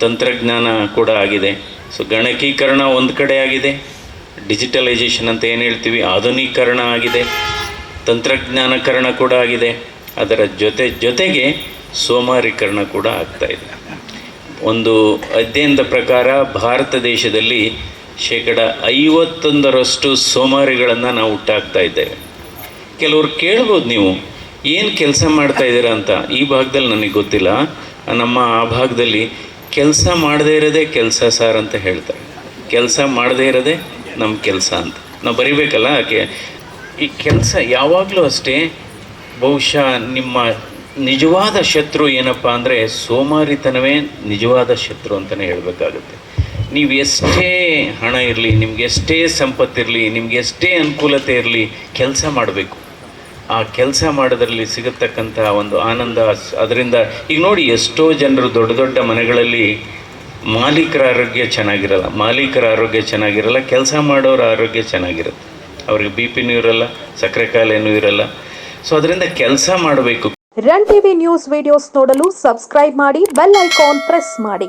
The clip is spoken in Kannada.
ತಂತ್ರಜ್ಞಾನ ಕೂಡ ಆಗಿದೆ. ಸೊ ಗಣಕೀಕರಣ ಒಂದು ಕಡೆ ಆಗಿದೆ. ಡಿಜಿಟಲೈಸೇಷನ್ ಅಂತ ಏನು ಹೇಳ್ತೀವಿ? ಆಧುನೀಕರಣ ಆಗಿದೆ. ತಂತ್ರಜ್ಞಾನಕರಣ ಕೂಡ ಆಗಿದೆ. ಅದರ ಜೊತೆ, ಜೊತೆಗೆ ಸೋಮಾರೀಕರಣ ಕೂಡ ಆಗ್ತಾ ಇದೆ. ಒಂದು ಅಧ್ಯಯನದ ಪ್ರಕಾರ ಭಾರತ ದೇಶದಲ್ಲಿ ಶೇಕಡ ಐವತ್ತೊಂದರಷ್ಟು ಸೋಮಾರಿಗಳನ್ನು ನಾವು ಹುಟ್ಟಾಕ್ತಾ ಇದ್ದೇವೆ. ಕೆಲವರು ಕೇಳ್ಬೋದು ನೀವು, ಏನು ಕೆಲಸ ಮಾಡ್ತಾ ಇದ್ದೀರಾ ಅಂತ? ಈ ಭಾಗದಲ್ಲಿ ನನಗೆ ಗೊತ್ತಿಲ್ಲ. ನಮ್ಮ ಆ ಭಾಗದಲ್ಲಿ ಕೆಲಸ ಮಾಡದೇ ಇರೋದೇ ಕೆಲಸ ಸಾರ್ ಅಂತ ಹೇಳ್ತಾರೆ. ಕೆಲಸ ಮಾಡದೇ ಇರೋದೇ ನಮ್ಮ ಕೆಲಸ ಅಂತ. ನಾವು ಬರಿಬೇಕಲ್ಲ ಆಕೆ ಈ ಕೆಲಸ ಯಾವಾಗಲೂ ಅಷ್ಟೇ ಬಹುಶಃ ನಿಮ್ಮ ನಿಜವಾದ ಶತ್ರು ಏನಪ್ಪ ಅಂದರೆ ಸೋಮಾರಿತನವೇ ನಿಜವಾದ ಶತ್ರು ಅಂತಲೇ ಹೇಳಬೇಕಾಗುತ್ತೆ. ನೀವು ಎಷ್ಟೇ ಹಣ ಇರಲಿ, ನಿಮ್ಗೆ ಎಷ್ಟೇ ಸಂಪತ್ತಿರಲಿ, ನಿಮ್ಗೆ ಎಷ್ಟೇ ಅನುಕೂಲತೆ ಇರಲಿ ಕೆಲಸ ಮಾಡಬೇಕು. ಆ ಕೆಲಸ ಮಾಡೋದರಲ್ಲಿ ಸಿಗತಕ್ಕಂಥ ಒಂದು ಆನಂದ ಅದರಿಂದ ಈಗ ನೋಡಿ ಎಷ್ಟೋ ಜನರು ದೊಡ್ಡ ದೊಡ್ಡ ಮನೆಗಳಲ್ಲಿ ಮಾಲೀಕರ ಆರೋಗ್ಯ ಚೆನ್ನಾಗಿರಲ್ಲ, ಮಾಲೀಕರ ಆರೋಗ್ಯ ಚೆನ್ನಾಗಿರಲ್ಲ, ಕೆಲಸ ಮಾಡೋರ ಆರೋಗ್ಯ ಚೆನ್ನಾಗಿರುತ್ತೆ. ಅವ್ರಿಗೆ ಬಿ ಪಿನೂ ಇರಲ್ಲ, ಸಕ್ಕರೆ ಕಾಲೇನೂ ಇರಲ್ಲ. ಸೊ ಅದರಿಂದ ಕೆಲಸ ಮಾಡಬೇಕು. ರನ್ ಟಿವಿ ನ್ಯೂಸ್ ವಿಡಿಯೋಸ್ ನೋಡಲು ಸಬ್ಸ್ಕ್ರೈಬ್ ಮಾಡಿ ಬೆಲ್ ಐಕಾನ್ ಪ್ರೆಸ್ ಮಾಡಿ.